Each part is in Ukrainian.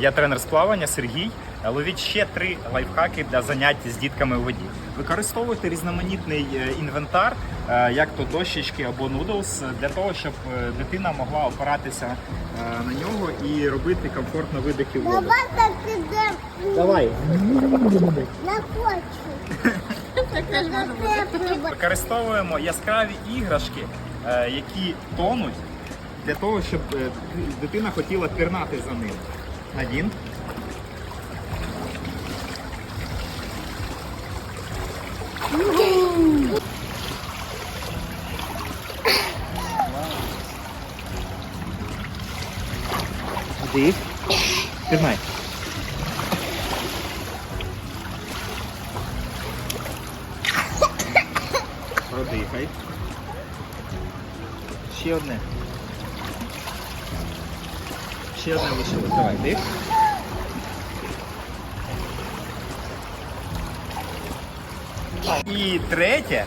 Я тренер з плавання Сергій. Ловіть ще три лайфхаки для занять з дітками у воді. Використовуйте різноманітний е, інвентар, е, як то дощечки або нудлс, для того, щоб е, дитина могла опиратися е, на нього і робити комфортно видихи в воду. Давай так підемо. Давай. Я хочу. Використовуємо яскраві іграшки, е, які тонуть, для того, щоб е, дитина хотіла пірнати за ним. Надін. Дих. Пірнай. Продихай. Ще одне. Ще одне лишилось. Давай, дих. І третє.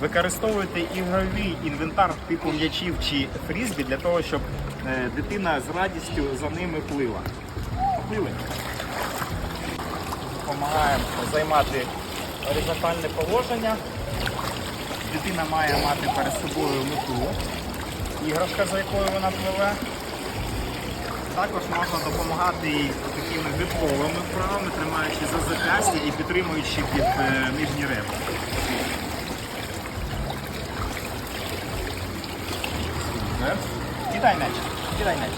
Використовуйте ігровий інвентар типу м'ячів чи фрізбі для того, щоб е, дитина з радістю за ними плила. Плили. Допомагаємо займати горизонтальне положення. Дитина має мати перед собою мету, іграшка, за якою вона пливе. Також можна допомагати їй такими грибковими вправами, тримаючи за запястя і підтримуючи під е, нижні ребра. Супер. Кидай м'яч, кидай м'яч.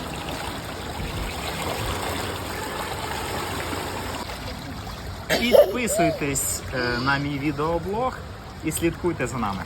Підписуйтесь е, на мій відеоблог і слідкуйте за нами.